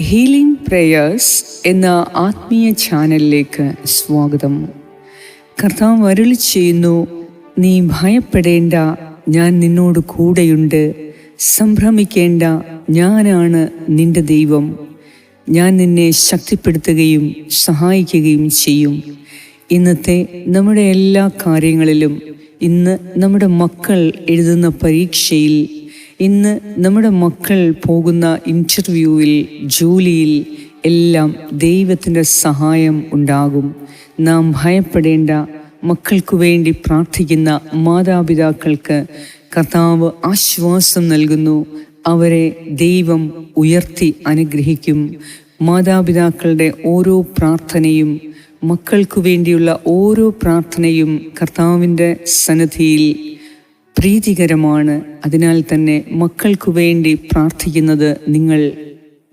Healing prayers എന്ന ആത്മീയ ചാനലിലേക്ക് സ്വാഗതം. കർത്താവ് അരുളി ചെയ്യുന്നു നീ ഭയപ്പെടേണ്ട ഞാൻ നിന്നോട് കൂടെയുണ്ട്. സംഭ്രമിക്കേണ്ട ഞാനാണ് നിന്റെ ദൈവം. ഞാൻ നിന്നെ ശക്തിപ്പെടുത്തുകയും സഹായിക്കുകയും ചെയ്യും. ഇന്നത്തെ നമ്മുടെ എല്ലാ കാര്യങ്ങളിലും ഇന്ന് നമ്മുടെ മക്കൾ എഴുതുന്ന പരീക്ഷയിൽ ഇന്ന് നമ്മുടെ മക്കൾ പോകുന്ന ഇന്റർവ്യൂവിൽ ജോലിയിൽ എല്ലാം ദൈവത്തിന്റെ സഹായം ഉണ്ടാകും. നാം ഭയപ്പെടേണ്ട മക്കൾക്കു വേണ്ടി പ്രാർത്ഥിക്കുന്ന മാതാപിതാക്കൾക്ക് കർത്താവ് ആശ്വാസം നൽകുന്നു. അവരെ ദൈവം ഉയർത്തി അനുഗ്രഹിക്കും. മാതാപിതാക്കളുടെ ഓരോ പ്രാർത്ഥനയും മക്കൾക്കു വേണ്ടിയുള്ള ഓരോ പ്രാർത്ഥനയും കർത്താവിന്റെ സന്നദ്ധിയിൽ പ്രീതികരമാണ്. അതിനാൽ തന്നെ മക്കൾക്കു വേണ്ടി പ്രാർത്ഥിക്കുന്നത് നിങ്ങൾ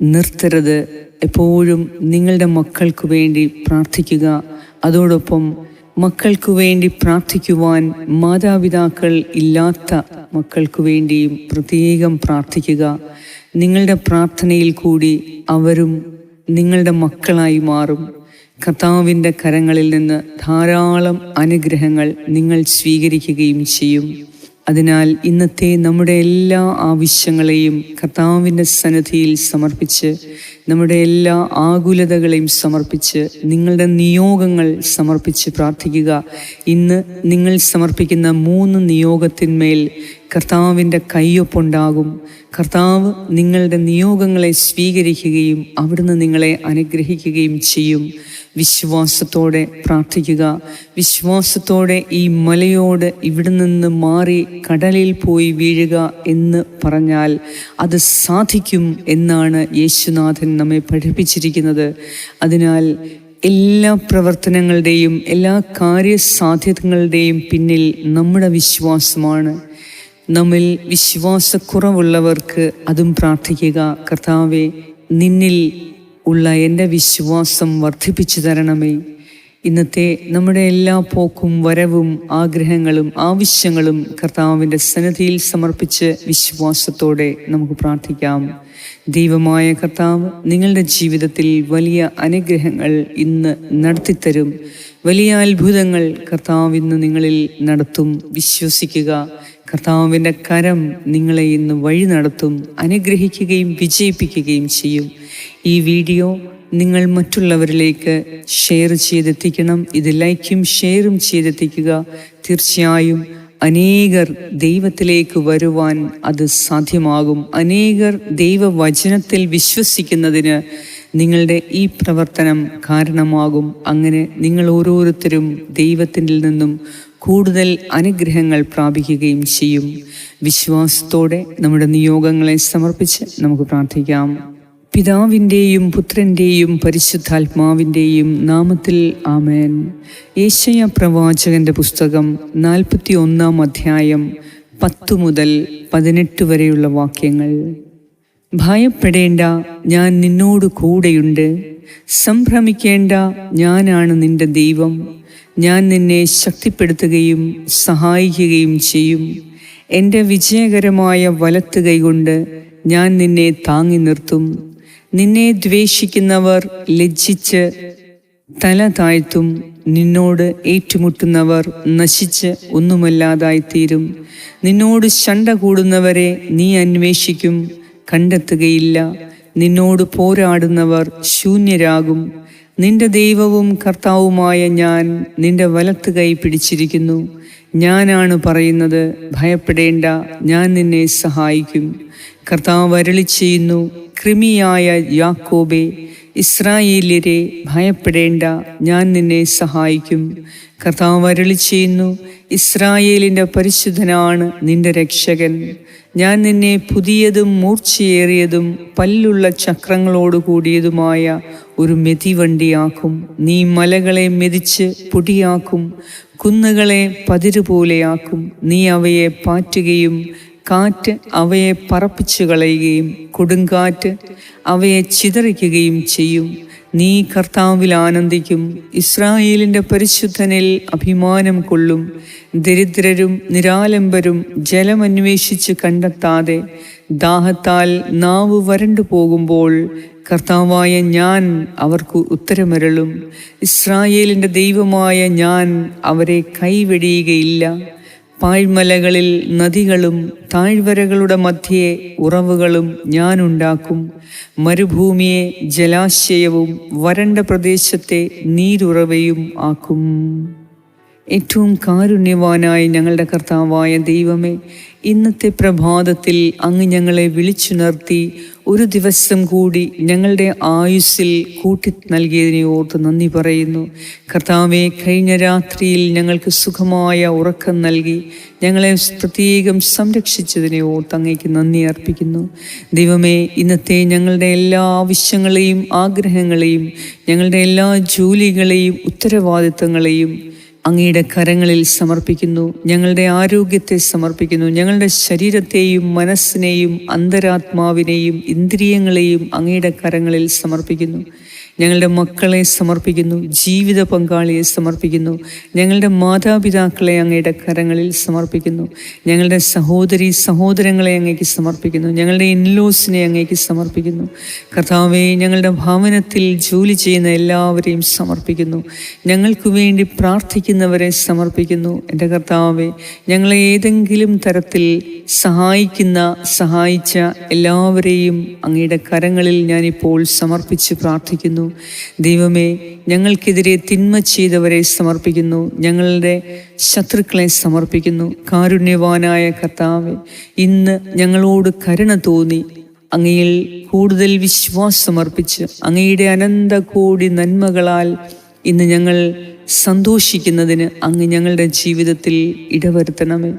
നിർത്തരുത്. എപ്പോഴും നിങ്ങളുടെ മക്കൾക്കു വേണ്ടി പ്രാർത്ഥിക്കുക. അതോടൊപ്പം മക്കൾക്കു വേണ്ടി പ്രാർത്ഥിക്കുവാൻ മാതാപിതാക്കൾ ഇല്ലാത്ത മക്കൾക്കു വേണ്ടിയും പ്രത്യേകം പ്രാർത്ഥിക്കുക. നിങ്ങളുടെ പ്രാർത്ഥനയിൽ കൂടി അവരും നിങ്ങളുടെ മക്കളായി മാറും. കർത്താവിന്റെ കരങ്ങളിൽ നിന്ന് ധാരാളം അനുഗ്രഹങ്ങൾ നിങ്ങൾ സ്വീകരിക്കുകയും ചെയ്യും. അതിനാൽ ഇന്നത്തെ നമ്മുടെ എല്ലാ ആവശ്യങ്ങളെയും കർത്താവിന്റെ സന്നദ്ധിയിൽ സമർപ്പിച്ച് നമ്മുടെ എല്ലാ ആകുലതകളെയും സമർപ്പിച്ച് നിങ്ങളുടെ നിയോഗങ്ങൾ സമർപ്പിച്ച് പ്രാർത്ഥിക്കുക. ഇന്ന് നിങ്ങൾ സമർപ്പിക്കുന്ന മൂന്ന് നിയോഗത്തിന്മേൽ കർത്താവിന്റെ കയ്യൊപ്പുണ്ടാകും. കർത്താവ് നിങ്ങളുടെ നിയോഗങ്ങളെ സ്വീകരിക്കുകയും അവിടുന്ന് നിങ്ങളെ അനുഗ്രഹിക്കുകയും ചെയ്യും. വിശ്വാസത്തോടെ പ്രാർത്ഥിക്കുക. വിശ്വാസത്തോടെ ഈ മലയോട് ഇവിടെ നിന്ന് മാറി കടലിൽ പോയി വീഴുക എന്ന് പറഞ്ഞാൽ അത് സാധിക്കും എന്നാണ് യേശുനാഥൻ നമ്മെ പഠിപ്പിച്ചിരിക്കുന്നത്. അതിനാൽ എല്ലാ പ്രവർത്തനങ്ങളുടെയും എല്ലാ കാര്യസാധ്യതകളുടെയും പിന്നിൽ നമ്മുടെ വിശ്വാസമാണ്. നമ്മിൽ വിശ്വാസക്കുറവുള്ളവർക്ക് അതും പ്രാർത്ഥിക്കുക. കർത്താവെ നിന്നിൽ ഉള്ള എന്റെ വിശ്വാസം വർദ്ധിപ്പിച്ചു തരണമേ. ഇന്നത്തെ നമ്മുടെ എല്ലാ പോക്കും വരവും ആഗ്രഹങ്ങളും ആവശ്യങ്ങളും കർത്താവിന്റെ സന്നദ്ധിയിൽ സമർപ്പിച്ച് വിശ്വാസത്തോടെ നമുക്ക് പ്രാർത്ഥിക്കാം. ദൈവമായ കർത്താവ് നിങ്ങളുടെ ജീവിതത്തിൽ വലിയ അനുഗ്രഹങ്ങൾ ഇന്ന് നടത്തിത്തരും. വലിയ അത്ഭുതങ്ങൾ കർത്താവ് ഇന്ന് നിങ്ങളിൽ നടത്തും. വിശ്വസിക്കുക. കർത്താവിന്റെ കരം നിങ്ങളെ ഇന്ന് വഴി നടത്തും അനുഗ്രഹിക്കുകയും വിജയിപ്പിക്കുകയും ചെയ്യും. ഈ വീഡിയോ നിങ്ങൾ മറ്റുള്ളവരിലേക്ക് ഷെയർ ചെയ്തെത്തിക്കണം. ഇത് ലൈക്കും ഷെയറും ചെയ്തെത്തിക്കുക. തീർച്ചയായും അനേകർ ദൈവത്തിലേക്ക് വരുവാൻ അത് സാധ്യമാകും. അനേകർ ദൈവവചനത്തിൽ വിശ്വസിക്കുന്നതിന് നിങ്ങളുടെ ഈ പ്രവർത്തനം കാരണമാകും. അങ്ങനെ നിങ്ങൾ ഓരോരുത്തരും ദൈവത്തിൽ നിന്നും കൂടുതൽ അനുഗ്രഹങ്ങൾ പ്രാപിക്കുകയും ചെയ്യും. വിശ്വാസത്തോടെ നമ്മുടെ നിയോഗങ്ങളെ സമർപ്പിച്ച് നമുക്ക് പ്രാർത്ഥിക്കാം. പിതാവിന്റെയും പുത്രന്റെയും പരിശുദ്ധാത്മാവിന്റെയും നാമത്തിൽ ആമേൻ. ഏശയ പ്രവാചകന്റെ പുസ്തകം നാൽപ്പത്തി ഒന്നാം അധ്യായം പത്തു മുതൽ പതിനെട്ട് വരെയുള്ള വാക്യങ്ങൾ. ഭയപ്പെടേണ്ട ഞാൻ നിന്നോട് കൂടെയുണ്ട്. സംഭ്രമിക്കേണ്ട ഞാനാണ് നിന്റെ ദൈവം. ഞാൻ നിന്നെ ശക്തിപ്പെടുത്തുകയും സഹായിക്കുകയും ചെയ്യും. എന്റെ വിജയകരമായ വലത്ത് കൈകൊണ്ട് ഞാൻ നിന്നെ താങ്ങി നിർത്തും. നിന്നെ ദ്വേഷിക്കുന്നവർ ലജ്ജിച്ച് തല താഴ്ത്തും. നിന്നോട് ഏറ്റുമുട്ടുന്നവർ നശിച്ച് ഒന്നുമല്ലാതായിത്തീരും. നിന്നോട് ശണ്ട കൂടുന്നവരെ നീ അന്വേഷിക്കും. കണ്ടെത്തുകയില്ല. നിന്നോട് പോരാടുന്നവർ ശൂന്യരാകും. നിന്റെ ദൈവവും കർത്താവുമായ ഞാൻ നിന്റെ വലത്ത് കൈ പിടിച്ചിരിക്കുന്നു. ഞാനാണ് പറയുന്നത് ഭയപ്പെടേണ്ട ഞാൻ നിന്നെ സഹായിക്കും. കർത്താവ് അരളി ചെയ്യുന്നു കൃമിയായ യാക്കോബെ ഇസ്രായേല്യരെ ഭയപ്പെടേണ്ട ഞാൻ നിന്നെ സഹായിക്കും. കർത്താവ് അരളി ചെയ്യുന്നു ഇസ്രായേലിന്റെ പരിശുദ്ധനാണ് നിന്റെ രക്ഷകൻ. ഞാൻ നിന്നെ പുതിയതും മൂർച്ചയേറിയതും പല്ലുള്ള ചക്രങ്ങളോട് കൂടിയതുമായ ഒരു മെതിവണ്ടിയാക്കും. നീ മലകളെ മെതിച്ച് പൊടിയാക്കും. കുന്നുകളെ പതിരുപോലെയാക്കും നീ അവയെ പാറ്റുകയും കാറ്റ് അവയെ പറപ്പിച്ചു കളയുകയും കൊടുങ്കാറ്റ് അവയെ ചിതറിക്കുകയും ചെയ്യും. നീ കർത്താവിൽ ആനന്ദിക്കും. ഇസ്രായേലിന്റെ പരിശുദ്ധനിൽ അഭിമാനം കൊള്ളും. ദരിദ്രരും നിരാലംബരും ജലമന്വേഷിച്ച് കണ്ടെത്താതെ ദാഹത്താൽ നാവ് വരണ്ടു പോകുമ്പോൾ കർത്താവായ ഞാൻ അവർക്ക് ഉത്തരമരളും. ഇസ്രായേലിന്റെ ദൈവമായ ഞാൻ അവരെ കൈവെടിയുകയില്ല. പാഴ്മലകളിൽ നദികളും താഴ്വരകളുടെ മധ്യേ ഉറവുകളും ഞാനുണ്ടാക്കും. മരുഭൂമിയെ ജലാശയവും വരണ്ട പ്രദേശത്തെ നീരുറവയും ആക്കും. ഏറ്റവും കാരുണ്യവാനായ ഞങ്ങളുടെ കർത്താവായ ദൈവമേ ഇന്നത്തെ പ്രഭാതത്തിൽ അങ്ങ് ഞങ്ങളെ വിളിച്ചുണർത്തി ഒരു ദിവസം കൂടി ഞങ്ങളുടെ ആയുസ്സിൽ കൂട്ടി നൽകിയതിനെ ഓർത്ത് നന്ദി പറയുന്നു. കർത്താവെ കഴിഞ്ഞ രാത്രിയിൽ ഞങ്ങൾക്ക് സുഖമായ ഉറക്കം നൽകി ഞങ്ങളെ പ്രത്യേകം സംരക്ഷിച്ചതിനെ ഓർത്ത് അങ്ങേക്ക് നന്ദി അർപ്പിക്കുന്നു. ദൈവമേ ഇന്നത്തെ ഞങ്ങളുടെ എല്ലാ ആവശ്യങ്ങളെയും ആഗ്രഹങ്ങളെയും ഞങ്ങളുടെ എല്ലാ ജോലികളെയും ഉത്തരവാദിത്തങ്ങളെയും അങ്ങയുടെ കരങ്ങളിൽ സമർപ്പിക്കുന്നു. ഞങ്ങളുടെ ആരോഗ്യത്തെ സമർപ്പിക്കുന്നു. ഞങ്ങളുടെ ശരീരത്തെയും മനസ്സിനെയും അന്തരാത്മാവിനെയും ഇന്ദ്രിയങ്ങളെയും അങ്ങയുടെ കരങ്ങളിൽ സമർപ്പിക്കുന്നു. ഞങ്ങളുടെ മക്കളെ സമർപ്പിക്കുന്നു ജീവിത പങ്കാളിയെ സമർപ്പിക്കുന്നു ഞങ്ങളുടെ മാതാപിതാക്കളെ അങ്ങയുടെ കരങ്ങളിൽ സമർപ്പിക്കുന്നു ഞങ്ങളുടെ സഹോദരി സഹോദരങ്ങളെ അങ്ങേക്ക് സമർപ്പിക്കുന്നു ഞങ്ങളുടെ ഇൻലോസിനെ അങ്ങേക്ക് സമർപ്പിക്കുന്നു. കർത്താവെ ഞങ്ങളുടെ ഭവനത്തിൽ ജോലി ചെയ്യുന്ന എല്ലാവരെയും സമർപ്പിക്കുന്നു. ഞങ്ങൾക്ക് വേണ്ടി പ്രാർത്ഥിക്കുന്നവരെ സമർപ്പിക്കുന്നു. എന്റെ കർത്താവെ ഞങ്ങളെ ഏതെങ്കിലും തരത്തിൽ സഹായിക്കുന്ന സഹായിച്ച എല്ലാവരെയും അങ്ങയുടെ കരങ്ങളിൽ ഞാനിപ്പോൾ സമർപ്പിച്ച് പ്രാർത്ഥിക്കുന്നു. ദൈവമേ ഞങ്ങൾക്കെതിരെ തിന്മ ചെയ്തവരെ സമർപ്പിക്കുന്നു. ഞങ്ങളുടെ ശത്രുക്കളെ സമർപ്പിക്കുന്നു. കാരുണ്യവാനായ കർത്താവെ ഇന്ന് ഞങ്ങളോട് കരുണ തോന്നി അങ്ങയിൽ കൂടുതൽ വിശ്വാസമർപ്പിച്ച് അങ്ങയുടെ അനന്ത കോടി നന്മകളാൽ ഇന്ന് ഞങ്ങൾ സന്തോഷിക്കുന്നതിന് അങ്ങ് ഞങ്ങളുടെ ജീവിതത്തിൽ ഇടവരുത്തണമേ.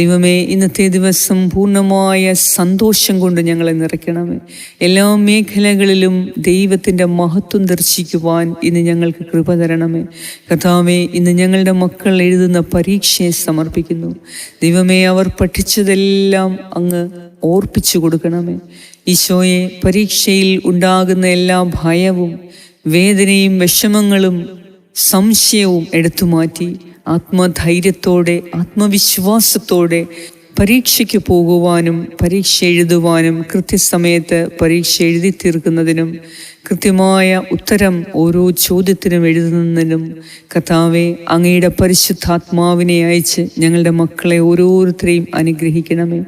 ദൈവമേ ഇന്നത്തെ ദിവസം പൂർണമായ സന്തോഷം കൊണ്ട് ഞങ്ങളെ നിറയ്ക്കണമേ. എല്ലാ മേഖലകളിലും ദൈവത്തിന്റെ മഹത്വം ദർശിക്കുവാൻ ഇന്ന് ഞങ്ങൾക്ക് കൃപ തരണമേ. കഥാമേ ഇന്ന് ഞങ്ങളുടെ മക്കൾ എഴുതുന്ന പരീക്ഷയെ സമർപ്പിക്കുന്നു. ദൈവമേ അവർ പഠിച്ചതെല്ലാം അങ്ങ് ഓർപ്പിച്ചു കൊടുക്കണമേ. ഈശോയെ പരീക്ഷയിൽ ഉണ്ടാകുന്ന എല്ലാ ഭയവും വേദനയും വിഷമങ്ങളും സംശയവും എടുത്തു മാറ്റി ആത്മധൈര്യത്തോടെ ആത്മവിശ്വാസത്തോടെ പരീക്ഷയ്ക്ക് പോകുവാനും പരീക്ഷ എഴുതുവാനും കൃത്യസമയത്ത് പരീക്ഷ എഴുതി തീർക്കുന്നതിനും കൃത്യമായ ഉത്തരം ഓരോ ചോദ്യത്തിനും എഴുതുന്നതിനും കഥാവെ അങ്ങയുടെ പരിശുദ്ധാത്മാവിനെ അയച്ച് ഞങ്ങളുടെ മക്കളെ ഓരോരുത്തരെയും അനുഗ്രഹിക്കണമേ.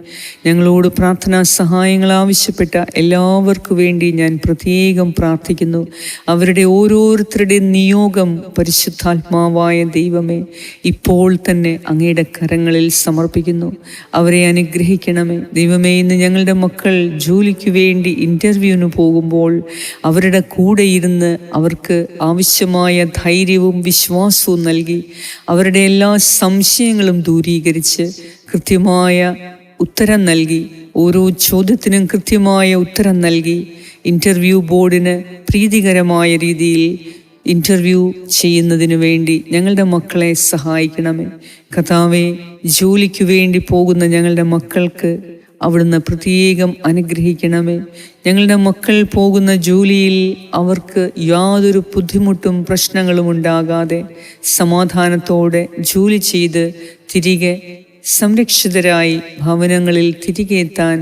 ഞങ്ങളോട് പ്രാർത്ഥനാ സഹായങ്ങൾ ആവശ്യപ്പെട്ട എല്ലാവർക്കു വേണ്ടി ഞാൻ പ്രത്യേകം പ്രാർത്ഥിക്കുന്നു. അവരുടെ ഓരോരുത്തരുടെയും നിയോഗം പരിശുദ്ധാത്മാവായ ദൈവമേ ഇപ്പോൾ തന്നെ അങ്ങയുടെ കരങ്ങളിൽ സമർപ്പിക്കുന്നു. അവരെ അനുഗ്രഹിക്കണമേ. ദൈവമേ ഇന്ന് ഞങ്ങളുടെ മക്കൾ ജോലിക്ക് വേണ്ടി ഇന്റർവ്യൂവിന് പോകുമ്പോൾ അവരുടെ കൂടെ ഇരുന്ന് അവർക്ക് ആവശ്യമായ ധൈര്യവും വിശ്വാസവും നൽകി അവരുടെ എല്ലാ സംശയങ്ങളും ദൂരീകരിച്ച് കൃത്യമായ ഉത്തരം നൽകി. ഓരോ ചോദ്യത്തിനും കൃത്യമായ ഉത്തരം നൽകി. ഇന്റർവ്യൂ ബോർഡിന് പ്രീതികരമായ രീതിയിൽ ഇന്റർവ്യൂ ചെയ്യുന്നതിനു വേണ്ടി ഞങ്ങളുടെ മക്കളെ സഹായിക്കണമേ. കഥാവെ ജോലിക്ക് വേണ്ടി പോകുന്ന ഞങ്ങളുടെ മക്കൾക്ക് അവിടുന്ന് പ്രത്യേകം അനുഗ്രഹിക്കണമേ. ഞങ്ങളുടെ മക്കൾ പോകുന്ന ജോലിയിൽ അവർക്ക് യാതൊരു ബുദ്ധിമുട്ടും പ്രശ്നങ്ങളും ഉണ്ടാകാതെ സമാധാനത്തോടെ ജോലി ചെയ്ത് തിരികെ സംരക്ഷിതരായി ഭവനങ്ങളിൽ തിരികെ എത്താൻ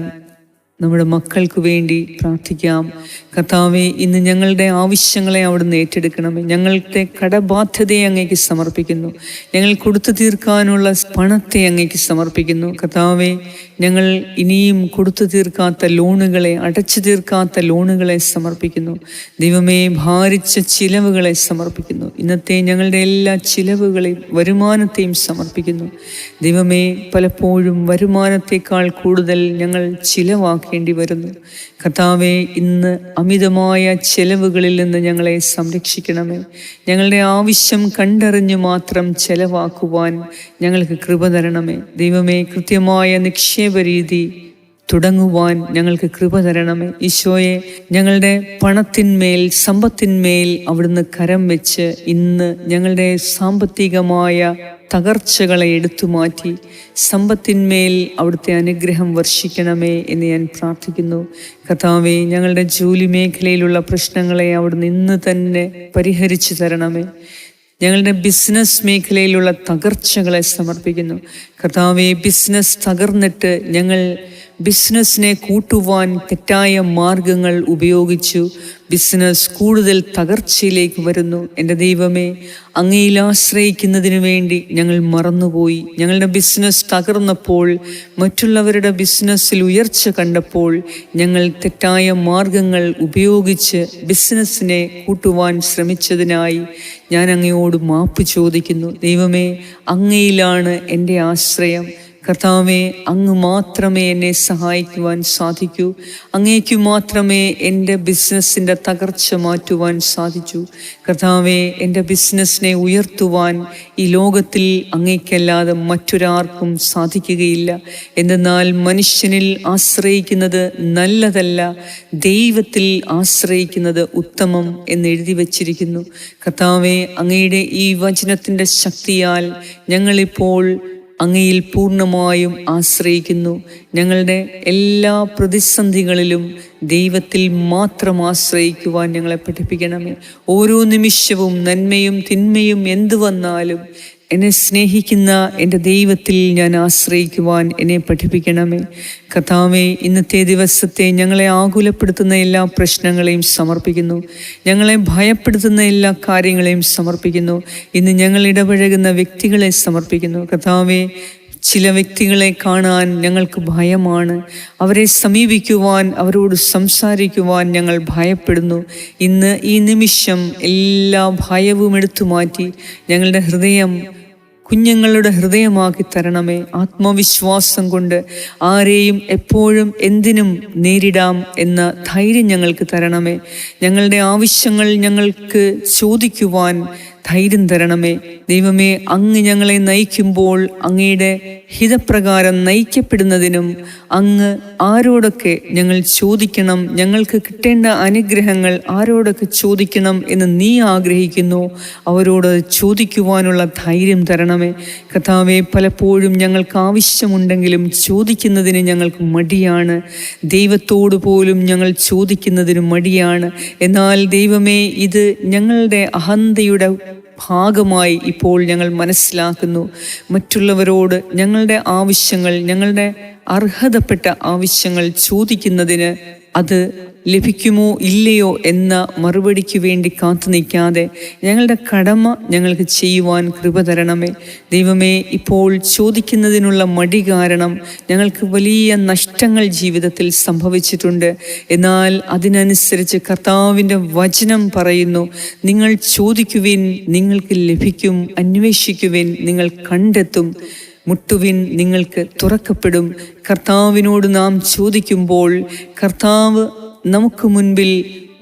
നമ്മുടെ മക്കൾക്ക് വേണ്ടി പ്രാർത്ഥിക്കാം. കർത്താവെ ഇന്ന് ഞങ്ങളുടെ ആവശ്യങ്ങളെ അവിടുന്ന് ഏറ്റെടുക്കണമേ. ഞങ്ങളുടെ കടബാധ്യതയെ അങ്ങേക്ക് സമർപ്പിക്കുന്നു. ഞങ്ങൾ കൊടുത്തു തീർക്കാനുള്ള പണത്തെ അങ്ങേക്ക് സമർപ്പിക്കുന്നു. കർത്താവെ ഞങ്ങൾ ഇനിയും കൊടുത്തു തീർക്കാത്ത ലോണുകളെ അടച്ചു തീർക്കാത്ത ലോണുകളെ സമർപ്പിക്കുന്നു. ദൈവമേ ഭാരിച്ച ചിലവുകളെ സമർപ്പിക്കുന്നു. ഇന്നത്തെ ഞങ്ങളുടെ എല്ലാ ചിലവുകളെയും വരുമാനത്തെയും സമർപ്പിക്കുന്നു. ദൈവമേ പലപ്പോഴും വരുമാനത്തെക്കാൾ കൂടുതൽ ഞങ്ങൾ ചിലവാക്കേണ്ടി വരുന്നു കർത്താവെ ഇന്ന് അമിതമായ ചെലവുകളിൽ നിന്ന് ഞങ്ങളെ സംരക്ഷിക്കണമേ. ഞങ്ങളുടെ ആവശ്യം കണ്ടറിഞ്ഞു മാത്രം ചെലവാക്കുവാൻ ഞങ്ങൾക്ക് കൃപ തരണമേ. ദൈവമേ കൃത്യമായ നിക്ഷേപ രീതി തുടങ്ങുവാൻ ഞങ്ങൾക്ക് കൃപ തരണമേ. ഈശോയെ ഞങ്ങളുടെ പണത്തിന്മേൽ സമ്പത്തിന്മേൽ അവിടുന്ന് കരം വെച്ച് ഇന്ന് ഞങ്ങളുടെ സാമ്പത്തികമായ തകർച്ചകളെ എടുത്തു മാറ്റി സമ്പത്തിന്മേൽ അവിടുത്തെ അനുഗ്രഹം വർഷിക്കണമേ എന്ന് ഞാൻ പ്രാർത്ഥിക്കുന്നു. കഥാവെ ഞങ്ങളുടെ ജോലി മേഖലയിലുള്ള പ്രശ്നങ്ങളെ അവിടുന്ന് നിന്ന് തന്നെ പരിഹരിച്ചു തരണമേ. ഞങ്ങളുടെ ബിസിനസ് മേഖലയിലുള്ള തകർച്ചകളെ സമർപ്പിക്കുന്നു. കർത്താവെ ബിസിനസ് തകർന്നിട്ട് ഞങ്ങൾ ബിസിനസ്സിനെ കൂട്ടുവാൻ തെറ്റായ മാർഗങ്ങൾ ഉപയോഗിച്ചു. ബിസിനസ് കൂടുതൽ തകർച്ചയിലേക്ക് വരുന്നു. എന്റെ ദൈവമേ അങ്ങയിൽ ആശ്രയിക്കുന്നതിന് വേണ്ടി ഞങ്ങൾ മറന്നുപോയി. ഞങ്ങളുടെ ബിസിനസ് തകർന്നപ്പോൾ മറ്റുള്ളവരുടെ ബിസിനസ്സിൽ ഉയർച്ച കണ്ടപ്പോൾ ഞങ്ങൾ തെറ്റായ മാർഗങ്ങൾ ഉപയോഗിച്ച് ബിസിനസ്സിനെ കൂട്ടുവാൻ ശ്രമിച്ചതിനായി ഞാൻ അങ്ങയോട് മാപ്പ് ചോദിക്കുന്നു. ദൈവമേ അങ്ങയിലാണ് എന്റെ ആശ്രയം കർത്താവെ അങ്ങ് മാത്രമേ എന്നെ സഹായിക്കുവാൻ സാധിക്കൂ. അങ്ങേക്കു മാത്രമേ എന്റെ ബിസിനസ്സിന്റെ തകർച്ച മാറ്റുവാൻ സാധിച്ചു. കർത്താവെ എന്റെ ബിസിനസ്സിനെ ഉയർത്തുവാൻ ഈ ലോകത്തിൽ അങ്ങേക്കല്ലാതെ മറ്റൊരാർക്കും സാധിക്കുകയില്ല. എന്തെന്നാൽ മനുഷ്യനിൽ ആശ്രയിക്കുന്നത് നല്ലതല്ല ദൈവത്തിൽ ആശ്രയിക്കുന്നത് ഉത്തമം എന്ന് എഴുതി വച്ചിരിക്കുന്നു. കർത്താവെ അങ്ങയുടെ ഈ വചനത്തിന്റെ ശക്തിയാൽ ഞങ്ങളിപ്പോൾ അങ്ങയിൽ പൂർണമായും ആശ്രയിക്കുന്നു. ഞങ്ങളുടെ എല്ലാ പ്രതിസന്ധികളിലും ദൈവത്തിൽ മാത്രം ആശ്രയിക്കുവാൻ ഞങ്ങളെ പഠിപ്പിക്കണമേ. ഓരോ നിമിഷവും നന്മയും തിന്മയും എന്തു വന്നാലും എന്നെ സ്നേഹിക്കുന്ന എന്റെ ദൈവത്തിൽ ഞാൻ ആശ്രയിക്കുവാൻ എന്നെ പഠിപ്പിക്കണമേ. കഥാവെ ഇന്നത്തെ ദിവസത്തെ ഞങ്ങളെ ആകുലപ്പെടുത്തുന്ന എല്ലാ പ്രശ്നങ്ങളെയും സമർപ്പിക്കുന്നു. ഞങ്ങളെ ഭയപ്പെടുത്തുന്ന എല്ലാ കാര്യങ്ങളെയും സമർപ്പിക്കുന്നു. ഇന്ന് ഞങ്ങൾ ഇടപഴകുന്ന വ്യക്തികളെ സമർപ്പിക്കുന്നു. കഥാവെ ചില വ്യക്തികളെ കാണാൻ ഞങ്ങൾക്ക് ഭയമാണ്. അവരെ സമീപിക്കുവാൻ അവരോട് സംസാരിക്കുവാൻ ഞങ്ങൾ ഭയപ്പെടുന്നു. ഇന്ന് ഈ നിമിഷം എല്ലാ ഭയവും എടുത്തു മാറ്റി ഞങ്ങളുടെ ഹൃദയം കുഞ്ഞുങ്ങളുടെ ഹൃദയമാക്കി തരണമേ. ആത്മവിശ്വാസം കൊണ്ട് ആരെയും എപ്പോഴും എന്തിനും നേരിടാം എന്ന ധൈര്യം ഞങ്ങൾക്ക് തരണമേ. ഞങ്ങളുടെ ആവശ്യങ്ങൾ ഞങ്ങൾക്ക് ചോദിക്കുവാൻ ധൈര്യം തരണമേ. ദൈവമേ അങ്ങ് ഞങ്ങളെ നയിക്കുമ്പോൾ അങ്ങയുടെ ഹിതപ്രകാരം നയിക്കപ്പെടുന്നതിനും അങ്ങ് ആരോടൊക്കെ ഞങ്ങൾ ചോദിക്കണം ഞങ്ങൾക്ക് കിട്ടേണ്ട അനുഗ്രഹങ്ങൾ ആരോടൊക്കെ ചോദിക്കണം എന്ന് നീ ആഗ്രഹിക്കുന്നു അവരോട് ചോദിക്കുവാനുള്ള ധൈര്യം തരണമേ. കഥാവെ പലപ്പോഴും ഞങ്ങൾക്ക് ആവശ്യമുണ്ടെങ്കിലും ചോദിക്കുന്നതിന് ഞങ്ങൾക്ക് മടിയാണ്. ദൈവത്തോട് പോലും ഞങ്ങൾ ചോദിക്കുന്നതിന് മടിയാണ്. എന്നാൽ ദൈവമേ ഇത് ഞങ്ങളുടെ അഹന്തയുടെ ഭാഗമായി ഇപ്പോൾ ഞങ്ങൾ മനസ്സിലാക്കുന്നു. മറ്റുള്ളവരോട് ഞങ്ങളുടെ ആവശ്യങ്ങൾ ഞങ്ങളുടെ അർഹതപ്പെട്ട ആവശ്യങ്ങൾ ചോദിക്കുന്നതിന് അത് ലഭിക്കുമോ ഇല്ലയോ എന്ന മറുപടിക്ക് വേണ്ടി കാത്തു നിൽക്കാതെ ഞങ്ങളുടെ കടമ ഞങ്ങൾക്ക് ചെയ്യുവാൻ കൃപ തരണമേ. ദൈവമേ ഇപ്പോൾ ചോദിക്കുന്നതിനുള്ള മടി കാരണം ഞങ്ങൾക്ക് വലിയ നഷ്ടങ്ങൾ ജീവിതത്തിൽ സംഭവിച്ചിട്ടുണ്ട്. എന്നാൽ അതിനനുസരിച്ച് കർത്താവിന്റെ വചനം പറയുന്നു നിങ്ങൾ ചോദിക്കുവിൻ നിങ്ങൾക്ക് ലഭിക്കും അന്വേഷിക്കുവിൻ നിങ്ങൾ കണ്ടെത്തും മുട്ടുവിൻ നിങ്ങൾക്ക് തുറക്കപ്പെടും. കർത്താവിനോട് നാം ചോദിക്കുമ്പോൾ കർത്താവ് നമുക്ക് മുൻപിൽ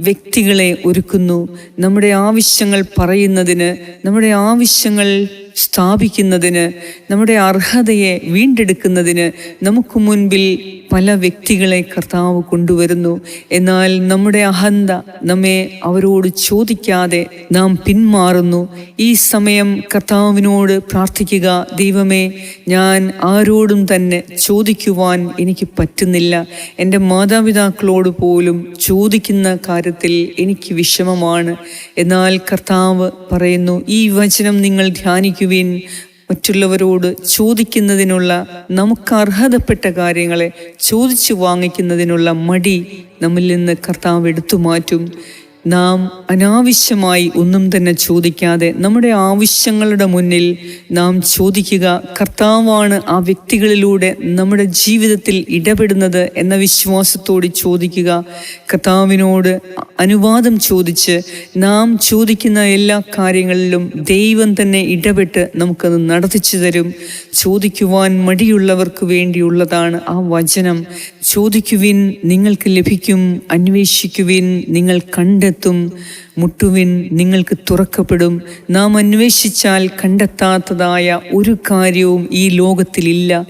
വ്യക്തികളെ ഒരുക്കുന്നു. നമ്മുടെ ആവശ്യങ്ങൾ പറയുന്നതിന് നമ്മുടെ ആവശ്യങ്ങൾ സ്ഥാപിക്കുന്നതിന് നമ്മുടെ അർഹതയെ വീണ്ടെടുക്കുന്നതിന് നമുക്ക് മുൻപിൽ പല വ്യക്തികളെ കർത്താവ് കൊണ്ടുവരുന്നു. എന്നാൽ നമ്മുടെ അഹന്ത നമ്മെ അവരോട് ചോദിക്കാതെ നാം പിന്മാറുന്നു. ഈ സമയം കർത്താവിനോട് പ്രാർത്ഥിക്കുക ദൈവമേ ഞാൻ ആരോടും തന്നെ ചോദിക്കുവാൻ എനിക്ക് പറ്റുന്നില്ല. എന്റെ മാതാപിതാക്കളോട് പോലും ചോദിക്കുന്ന കാര്യത്തിൽ എനിക്ക് വിഷമമാണ്. എന്നാൽ കർത്താവ് പറയുന്നു ഈ വചനം നിങ്ങൾ ധ്യാനിക്കുവിൻ മറ്റുള്ളവരോട് ചോദിക്കുന്നതിനുള്ള നമുക്ക് അർഹതപ്പെട്ട കാര്യങ്ങളെ ചോദിച്ചു വാങ്ങിക്കുന്നതിനുള്ള മടി നമ്മിൽ നിന്ന് കർത്താവ് എടുത്തു മാറ്റും. നാം അനാവശ്യമായി ഒന്നും തന്നെ ചോദിക്കാതെ നമ്മുടെ ആവശ്യങ്ങളുടെ മുന്നിൽ നാം ചോദിക്കുക കർത്താവാണ് ആ വ്യക്തികളിലൂടെ നമ്മുടെ ജീവിതത്തിൽ ഇടപെടുന്നത് എന്ന വിശ്വാസത്തോട് ചോദിക്കുക കർത്താവിനോട് അനുവാദം ചോദിച്ച് നാം ചോദിക്കുന്ന എല്ലാ കാര്യങ്ങളിലും ദൈവം തന്നെ ഇടപെട്ട് നമുക്കത് നടത്തിച്ചു തരും. ചോദിക്കുവാൻ മടിയുള്ളവർക്ക് വേണ്ടിയുള്ളതാണ് ആ വചനം. ചോദിക്കുവിൻ നിങ്ങൾക്ക് ലഭിക്കും. അന്വേഷിക്കുവിൻ നിങ്ങൾ കണ്ടെത്തും മുട്ടുവിൻ നിങ്ങൾക്ക് തുറക്കപ്പെടും. നാം അന്വേഷിച്ചാൽ കണ്ടെത്താത്തതായ ഒരു കാര്യവും ഈ ലോകത്തിലില്ല.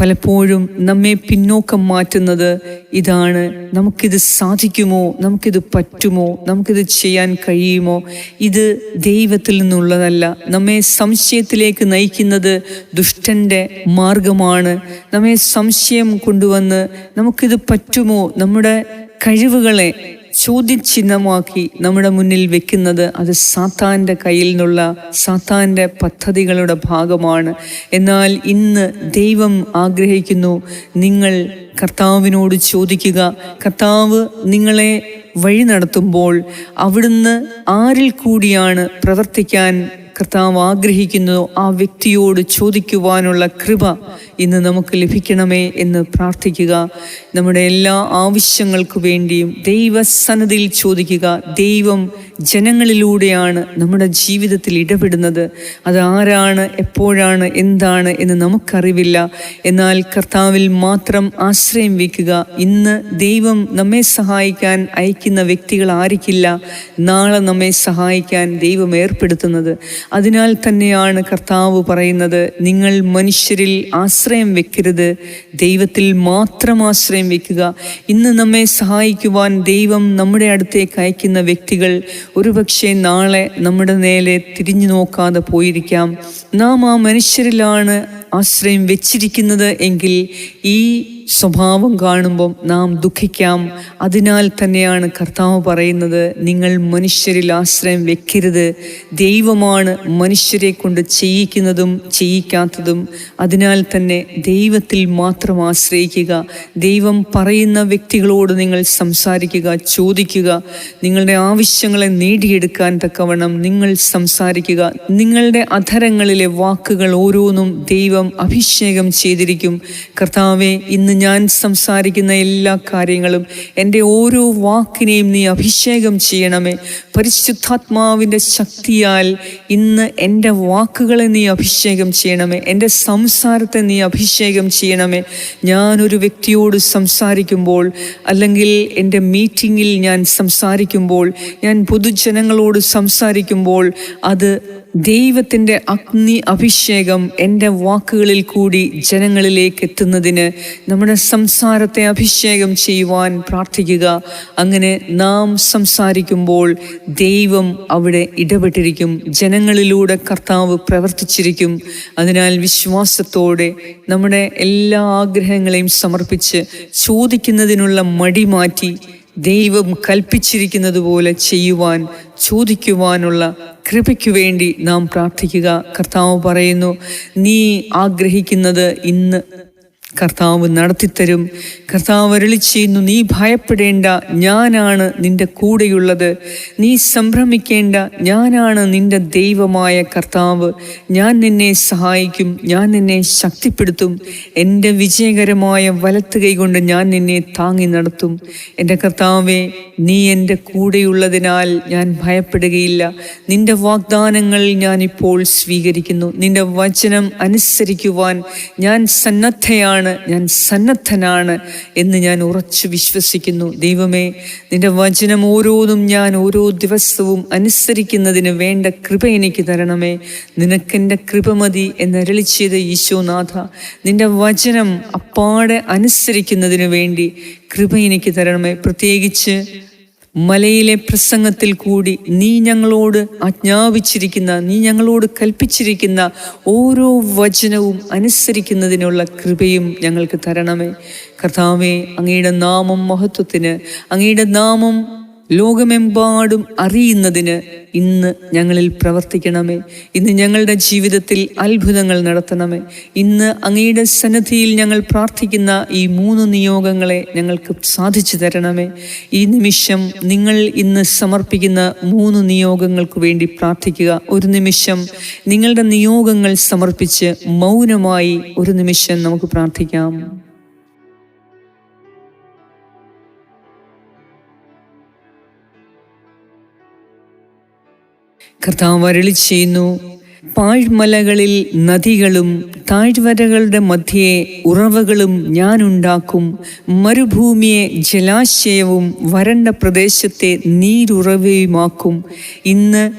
പലപ്പോഴും നമ്മെ പിന്നോക്കം മാറ്റുന്നത് ഇതാണ്. നമുക്കിത് സാധിക്കുമോ? നമുക്കിത് പറ്റുമോ? നമുക്കിത് ചെയ്യാൻ കഴിയുമോ? ഇത് ദൈവത്തിൽ നിന്നുള്ളതല്ല. നമ്മെ സംശയത്തിലേക്ക് നയിക്കുന്നത് ദുഷ്ടന്റെ മാർഗമാണ്. നമ്മെ സംശയം കൊണ്ടുവന്ന് നമുക്കിത് പറ്റുമോ? നമ്മുടെ കഴിവുകളെ ചോദ്യചിഹ്നമാക്കി നമ്മുടെ മുന്നിൽ വെക്കുന്നത് അത് സാത്താന്റെ കയ്യിൽ നിന്നുള്ള സാത്താന്റെ പദ്ധതികളുടെ ഭാഗമാണ്. എന്നാൽ ഇന്ന് ദൈവം ആഗ്രഹിക്കുന്നു നിങ്ങൾ കർത്താവിനോട് ചോദിക്കുക. കർത്താവ് നിങ്ങളെ വഴി നടത്തുമ്പോൾ അവിടുന്ന് ആരിൽ കൂടിയാണ് പ്രവർത്തിക്കാൻ കർത്താവ് ആഗ്രഹിക്കുന്നതോ ആ വ്യക്തിയോട് ചോദിക്കുവാനുള്ള കൃപ ഇന്ന് നമുക്ക് ലഭിക്കണമേ എന്ന് പ്രാർത്ഥിക്കുക. നമ്മുടെ എല്ലാ ആവശ്യങ്ങൾക്കു വേണ്ടിയും ദൈവസന്നതിയിൽ ചോദിക്കുക. ദൈവം ജനങ്ങളിലൂടെയാണ് നമ്മുടെ ജീവിതത്തിൽ ഇടപെടുന്നത്. അത് ആരാണ് എപ്പോഴാണ് എന്താണ് എന്ന് നമുക്കറിവില്ല. എന്നാൽ കർത്താവിൽ മാത്രം ആശ്രയം വയ്ക്കുക. ഇന്ന് ദൈവം നമ്മെ സഹായിക്കാൻ അയക്കുന്ന വ്യക്തികൾ ആയിരിക്കില്ല നാളെ നമ്മെ സഹായിക്കാൻ ദൈവം ഏർപ്പെടുത്തുന്നത്. അതിനാൽ തന്നെയാണ് കർത്താവ് പറയുന്നത് നിങ്ങൾ മനുഷ്യരിൽ ആശ്രയം വെക്കരുത്. ദൈവത്തിൽ മാത്രം ആശ്രയം വെക്കുക. ഇന്ന് നമ്മെ സഹായിക്കുവാൻ ദൈവം നമ്മുടെ അടുത്തേക്ക് അയക്കുന്ന വ്യക്തികൾ ഒരുപക്ഷെ നാളെ നമ്മുടെ നേരെ തിരിഞ്ഞു നോക്കാതെ പോയിരിക്കാം. നാം ആ മനുഷ്യരിലാണ് ആശ്രയം വെച്ചിരിക്കുന്നത് എങ്കിൽ ഈ സ്വഭാവം കാണുമ്പം നാം ദുഃഖിക്കാം. അതിനാൽ തന്നെയാണ് കർത്താവ് പറയുന്നത് നിങ്ങൾ മനുഷ്യരിൽ ആശ്രയം വെക്കരുത്. ദൈവമാണ് മനുഷ്യരെ കൊണ്ട് ചെയ്യിക്കുന്നതും ചെയ്യിക്കാത്തതും. അതിനാൽ തന്നെ ദൈവത്തിൽ മാത്രം ആശ്രയിക്കുക. ദൈവം പറയുന്ന വ്യക്തികളോട് നിങ്ങൾ സംസാരിക്കുക ചോദിക്കുക. നിങ്ങളുടെ ആവശ്യങ്ങളെ നേടിയെടുക്കാൻ തക്കവണ്ണം നിങ്ങൾ സംസാരിക്കുക. നിങ്ങളുടെ അധരങ്ങളിലെ വാക്കുകൾ ഓരോന്നും ദൈവം അഭിഷേകം ചെയ്തിരിക്കും. കർത്താവെ ഇന്ന് ഞാൻ സംസാരിക്കുന്ന എല്ലാ കാര്യങ്ങളും എന്റെ ഓരോ വാക്കിനെയും നീ അഭിഷേകം ചെയ്യണമേ. പരിശുദ്ധാത്മാവിന്റെ ശക്തിയാൽ ഇന്ന് എന്റെ വാക്കുകളെ നീ അഭിഷേകം ചെയ്യണമേ. എന്റെ സംസാരത്തെ നീ അഭിഷേകം ചെയ്യണമേ. ഞാനൊരു വ്യക്തിയോട് സംസാരിക്കുമ്പോൾ അല്ലെങ്കിൽ എന്റെ മീറ്റിങ്ങിൽ ഞാൻ സംസാരിക്കുമ്പോൾ ഞാൻ പൊതുജനങ്ങളോട് സംസാരിക്കുമ്പോൾ അത് ദൈവത്തിന്റെ അഗ്നി അഭിഷേകം എന്റെ വാക്കുകളിൽ കൂടി ജനങ്ങളിലേക്ക് എത്തുന്നതിന് നമ്മുടെ സംസാരത്തെ അഭിഷേകം ചെയ്യുവാൻ പ്രാർത്ഥിക്കുക. അങ്ങനെ നാം സംസാരിക്കുമ്പോൾ ദൈവം അവിടെ ഇടപെട്ടിരിക്കും. ജനങ്ങളിലൂടെ കർത്താവ് പ്രവർത്തിച്ചിരിക്കും. അതിനാൽ വിശ്വാസത്തോടെ നമ്മുടെ എല്ലാ ആഗ്രഹങ്ങളെയും സമർപ്പിച്ച് ചോദിക്കുന്നതിനുള്ള മടി മാറ്റി ദൈവം കൽപ്പിച്ചിരിക്കുന്നത് പോലെ ചെയ്യുവാൻ ചോദിക്കുവാനുള്ള കൃപയ്ക്കു വേണ്ടി നാം പ്രാർത്ഥിക്കുക. കർത്താവ് പറയുന്നു നീ ആഗ്രഹിക്കുന്നത് ഇന്ന് കർത്താവ് നടത്തിത്തരും. കർത്താവ് അരളി ചെയ്യുന്നു നീ ഭയപ്പെടേണ്ട ഞാനാണ് നിന്റെ കൂടെയുള്ളത്. നീ സംഭ്രമിക്കേണ്ട ഞാനാണ് നിന്റെ ദൈവമായ കർത്താവ്. ഞാൻ നിന്നെ സഹായിക്കും ഞാൻ നിന്നെ ശക്തിപ്പെടുത്തും. എന്റെ വിജയകരമായ വലത്ത് കൈകൊണ്ട് ഞാൻ നിന്നെ താങ്ങി നടത്തും. എന്റെ കർത്താവെ നീ എന്റെ കൂടെയുള്ളതിനാൽ ഞാൻ ഭയപ്പെടുകയില്ല. നിന്റെ വാഗ്ദാനങ്ങൾ ഞാനിപ്പോൾ സ്വീകരിക്കുന്നു. നിന്റെ വചനം അനുസരിക്കുവാൻ ഞാൻ സന്നദ്ധയാണ്. ഞാൻ സന്നദ്ധനാണ് എന്ന് ഞാൻ ഉറച്ചു വിശ്വസിക്കുന്നു. ദൈവമേ നിന്റെ വചനം ഓരോന്നും ഞാൻ ഓരോ ദിവസവും അനുസരിക്കുന്നതിന് വേണ്ട കൃപ എനിക്ക് തരണമേ. നിനക്കെന്റെ കൃപ മതി എന്നരളി ചെയ്ത ഈശോനാഥ. നിന്റെ വചനം അപ്പാടെ അനുസരിക്കുന്നതിന് വേണ്ടി കൃപ എനിക്ക് തരണമേ. പ്രത്യേകിച്ച് മലയിലെ പ്രസംഗത്തിൽ കൂടി നീ ഞങ്ങളോട് ആജ്ഞാപിച്ചിരിക്കുന്ന നീ ഞങ്ങളോട് കൽപ്പിച്ചിരിക്കുന്ന ഓരോ വചനവും അനുസരിക്കുന്നതിനുള്ള കൃപയും ഞങ്ങൾക്ക് തരണമേ. കർത്താവേ അങ്ങയുടെ നാമം മഹത്വത്തിന് അങ്ങയുടെ നാമം ലോകമെമ്പാടും അറിയുന്നതിന് ഇന്ന് ഞങ്ങളിൽ പ്രവർത്തിക്കണമേ. ഇന്ന് ഞങ്ങളുടെ ജീവിതത്തിൽ അത്ഭുതങ്ങൾ നടത്തണമേ. ഇന്ന് അങ്ങയുടെ സന്നദ്ധിയിൽ ഞങ്ങൾ പ്രാർത്ഥിക്കുന്ന ഈ മൂന്ന് നിയോഗങ്ങളെ ഞങ്ങൾക്ക് സാധിച്ചു തരണമേ. ഈ നിമിഷം നിങ്ങൾ ഇന്ന് സമർപ്പിക്കുന്ന മൂന്ന് നിയോഗങ്ങൾക്ക് വേണ്ടി പ്രാർത്ഥിക്കുക. ഒരു നിമിഷം നിങ്ങളുടെ നിയോഗങ്ങൾ സമർപ്പിച്ച് മൗനമായി ഒരു നിമിഷം നമുക്ക് പ്രാർത്ഥിക്കാം. കർത്താവ് വരളി ചെയ്യുന്നു. പാഴ്മലകളിൽ നദികളും താഴ്വരകളുടെ മധ്യേ ഉറവകളും ഞാനുണ്ടാക്കും. മരുഭൂമിയെ ജലാശയവും വരണ്ട പ്രദേശത്തെ നീരുറവയുമാക്കും. ഇന്ന്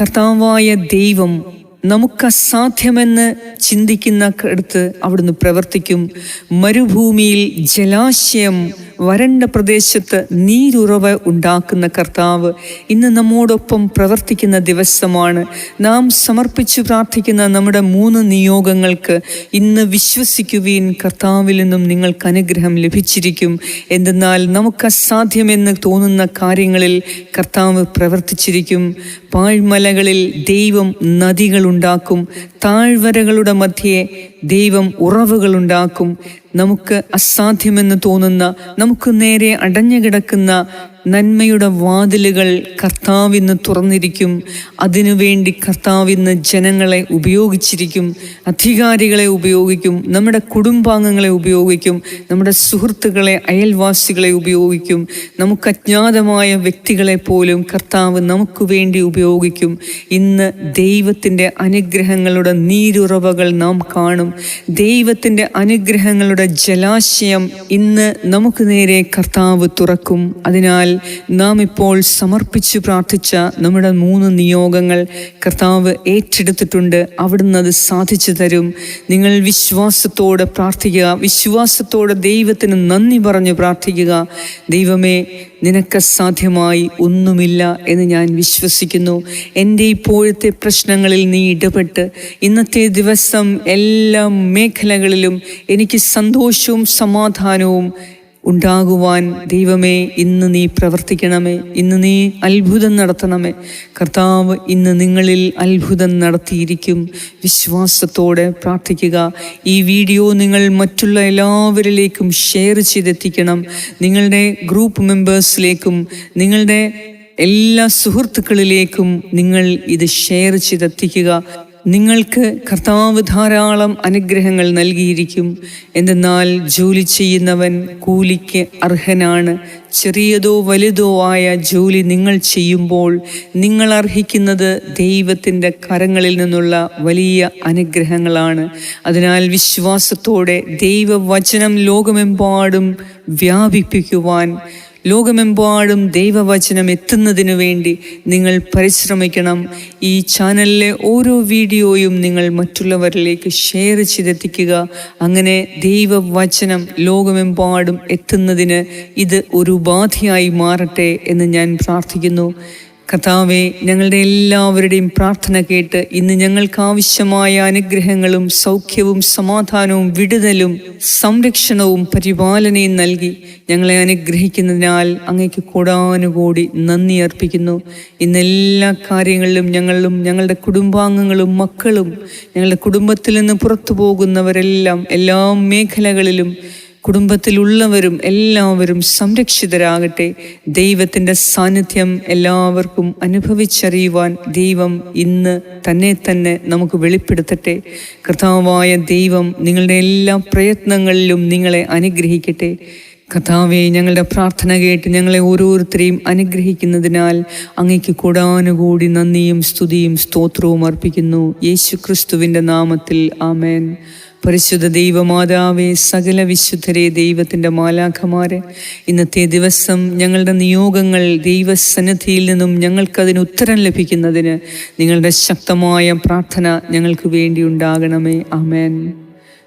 കർത്താവായ ദൈവം നമുക്ക് അസാധ്യമെന്ന് ചിന്തിക്കുന്ന അടുത്ത് അവിടുന്ന് പ്രവർത്തിക്കും. മരുഭൂമിയിൽ ജലാശയം വരണ്ട പ്രദേശത്ത് നീരുറവ് ഉണ്ടാക്കുന്ന കർത്താവ് ഇന്ന് നമ്മോടൊപ്പം പ്രവർത്തിക്കുന്ന ദിവസമാണ്. നാം സമർപ്പിച്ചു പ്രാർത്ഥിക്കുന്ന നമ്മുടെ മൂന്ന് നിയോഗങ്ങൾക്ക് ഇന്ന് വിശ്വസിക്കുവീൻ കർത്താവിൽ നിന്നും നിങ്ങൾക്ക് അനുഗ്രഹം ലഭിച്ചിരിക്കും. എന്തെന്നാൽ നമുക്ക് അസാധ്യമെന്ന് തോന്നുന്ന കാര്യങ്ങളിൽ കർത്താവ് പ്രവർത്തിച്ചിരിക്കും. പാഴ്മലകളിൽ ദൈവം നദികളുണ്ടാക്കും. താഴ്വരകളുടെ മധ്യേ ദൈവം ഉറവുകളുണ്ടാക്കും. നമുക്ക് അസാധ്യമെന്ന് തോന്നുന്ന നമുക്ക് നേരെ അടഞ്ഞു കിടക്കുന്ന നന്മയുടെ വാതിലുകൾ കർത്താവിന്ന് തുറന്നിരിക്കും. അതിനുവേണ്ടി കർത്താവിന്ന് ജനങ്ങളെ ഉപയോഗിച്ചിരിക്കും. അധികാരികളെ ഉപയോഗിക്കും. നമ്മുടെ കുടുംബാംഗങ്ങളെ ഉപയോഗിക്കും. നമ്മുടെ സുഹൃത്തുക്കളെ അയൽവാസികളെ ഉപയോഗിക്കും. നമുക്ക് അജ്ഞാതമായ വ്യക്തികളെ പോലും കർത്താവ് നമുക്ക് വേണ്ടി ഉപയോഗിക്കും. ഇന്ന് ദൈവത്തിന്റെ അനുഗ്രഹങ്ങളുടെ നീരുറവകൾ നാം കാണും. ദൈവത്തിന്റെ അനുഗ്രഹങ്ങളുടെ ജലാശയം ഇന്ന് നമുക്ക് നേരെ കർത്താവ് തുറക്കും. അതിനാൽ നാം ഇപ്പോൾ സമർപ്പിച്ചു പ്രാർത്ഥിച്ച നമ്മുടെ മൂന്ന് നിയോഗങ്ങൾ കർത്താവ് ഏറ്റെടുത്തിട്ടുണ്ട്. അവിടുന്ന് അത് സാധിച്ചു തരും. നിങ്ങൾ വിശ്വാസത്തോടെ പ്രാർത്ഥിക്കുക. വിശ്വാസത്തോടെ ദൈവത്തിന് നന്ദി പറഞ്ഞു പ്രാർത്ഥിക്കുക. ദൈവമേ നിനക്ക് സാധ്യമായി ഒന്നുമില്ല എന്ന് ഞാൻ വിശ്വസിക്കുന്നു. എന്റെ ഇപ്പോഴത്തെ പ്രശ്നങ്ങളിൽ നീ ഇടപെട്ട് ഇന്നത്തെ ദിവസം എല്ലാ മേഖലകളിലും എനിക്ക് സന്തോഷവും സമാധാനവും ഉണ്ടാകുവാൻ ദൈവമേ ഇന്ന് നീ പ്രവർത്തിക്കണമേ ഇന്ന് നീ അത്ഭുതം നടത്തണമേ. കർത്താവ് ഇന്ന് നിങ്ങളിൽ അത്ഭുതം നടത്തിയിരിക്കും. വിശ്വാസത്തോടെ പ്രാർത്ഥിക്കുക. ഈ വീഡിയോ നിങ്ങൾ മറ്റുള്ള എല്ലാവരിലേക്കും ഷെയർ ചെയ്തെത്തിക്കണം. നിങ്ങളുടെ ഗ്രൂപ്പ് മെമ്പേഴ്സിലേക്കും നിങ്ങളുടെ എല്ലാ സുഹൃത്തുക്കളിലേക്കും നിങ്ങൾ ഇത് ഷെയർ ചെയ്തെത്തിക്കുക. നിങ്ങൾക്ക് കർത്താവ് ധാരാളം അനുഗ്രഹങ്ങൾ നൽകിയിരിക്കും. എന്തെന്നാൽ ജോലി ചെയ്യുന്നവൻ കൂലിക്ക് അർഹനാണ്. ചെറിയതോ വലുതോ ആയ ജോലി നിങ്ങൾ ചെയ്യുമ്പോൾ നിങ്ങൾ അർഹിക്കുന്നത് ദൈവത്തിന്റെ കരങ്ങളിൽ നിന്നുള്ള വലിയ അനുഗ്രഹങ്ങളാണ്. അതിനാൽ വിശ്വാസത്തോടെ ദൈവവചനം ലോകമെമ്പാടും വ്യാപിപ്പിക്കുവാൻ ലോകമെമ്പാടും ദൈവവചനം എത്തുന്നതിനു വേണ്ടി നിങ്ങൾ പരിശ്രമിക്കണം. ഈ ചാനലിലെ ഓരോ വീഡിയോയും നിങ്ങൾ മറ്റുള്ളവരിലേക്ക് ഷെയർ ചെയ്തെത്തിക്കുക. അങ്ങനെ ദൈവവചനം ലോകമെമ്പാടും എത്തുന്നതിന് ഇത് ഒരു ഉപാധിയായി മാറട്ടെ എന്ന് ഞാൻ പ്രാർത്ഥിക്കുന്നു. കർത്താവെ ഞങ്ങളുടെ എല്ലാവരുടെയും പ്രാർത്ഥന കേട്ട് ഇന്ന് ഞങ്ങൾക്ക് ആവശ്യമായ അനുഗ്രഹങ്ങളും സൗഖ്യവും സമാധാനവും വിടുതലും സംരക്ഷണവും പരിപാലനയും നൽകി ഞങ്ങളെ അനുഗ്രഹിക്കുന്നതിനാൽ അങ്ങേക്ക് കൂടാനുകൂടി നന്ദി അർപ്പിക്കുന്നു. ഇന്ന് എല്ലാ കാര്യങ്ങളിലും ഞങ്ങളും ഞങ്ങളുടെ കുടുംബാംഗങ്ങളും മക്കളും ഞങ്ങളുടെ കുടുംബത്തിൽ നിന്ന് പുറത്തു പോകുന്നവരെല്ലാം എല്ലാ മേഖലകളിലും കുടുംബത്തിലുള്ളവരും എല്ലാവരും സംരക്ഷിതരാകട്ടെ. ദൈവത്തിന്റെ സാന്നിധ്യം എല്ലാവർക്കും അനുഭവിച്ചറിയുവാൻ ദൈവം ഇന്ന് തന്നെ തന്നെ നമുക്ക് വെളിപ്പെടുത്തട്ടെ. കർത്താവായ ദൈവം നിങ്ങളുടെ എല്ലാ പ്രയത്നങ്ങളിലും നിങ്ങളെ അനുഗ്രഹിക്കട്ടെ. കഥാവെ ഞങ്ങളുടെ പ്രാർത്ഥന കേട്ട് ഞങ്ങളെ ഓരോരുത്തരെയും അനുഗ്രഹിക്കുന്നതിനാൽ അങ്ങയ്ക്ക് കൂടാനുകൂടി നന്ദിയും സ്തുതിയും സ്തോത്രവും അർപ്പിക്കുന്നു. യേശു ക്രിസ്തുവിന്റെ നാമത്തിൽ ആമേൻ. പരിശുദ്ധ ദൈവമാതാവെ സകല വിശുദ്ധരെ ദൈവത്തിന്റെ മാലാഖമാരെ ഇന്നത്തെ ദിവസം ഞങ്ങളുടെ നിയോഗങ്ങൾ ദൈവസന്നിധിയിൽ നിന്നും ഞങ്ങൾക്കതിന് ഉത്തരം ലഭിക്കുന്നതിന് നിങ്ങളുടെ ശക്തമായ പ്രാർത്ഥന ഞങ്ങൾക്ക് വേണ്ടി ഉണ്ടാകണമേ. ആമേൻ.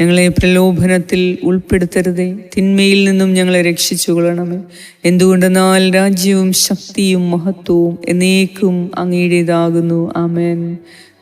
ഞങ്ങളെ പ്രലോഭനത്തിൽ ഉൾപ്പെടുത്തരുതേ. തിന്മയിൽ നിന്നും ഞങ്ങളെ രക്ഷിച്ചു കൊള്ളണമേ എന്തുകൊണ്ടെന്നാൽ രാജ്യവും ശക്തിയും മഹത്വവും എന്നേക്കും അങ്ങയുടേതാകുന്നു. ആമേൻ.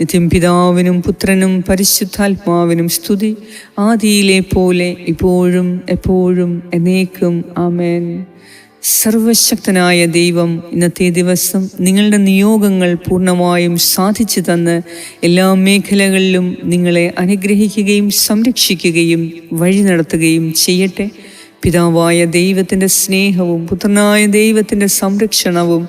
നിത്യം പിതാവിനും പുത്രനും പരിശുദ്ധാത്മാവിനും സ്തുതി. ആദിയിലെ പോലെ ഇപ്പോഴും എപ്പോഴും എന്നേക്കും. ആമേൻ. സർവശക്തനായ ദൈവം ഇന്നത്തെ ദിവസം നിങ്ങളുടെ നിയോഗങ്ങൾ പൂർണമായും സാധിച്ചു തന്ന് എല്ലാ മേഖലകളിലും നിങ്ങളെ അനുഗ്രഹിക്കുകയും സംരക്ഷിക്കുകയും വഴി നടത്തുകയും ചെയ്യട്ടെ. പിതാവായ ദൈവത്തിന്റെ സ്നേഹവും പുത്രനായ ദൈവത്തിന്റെ സംരക്ഷണവും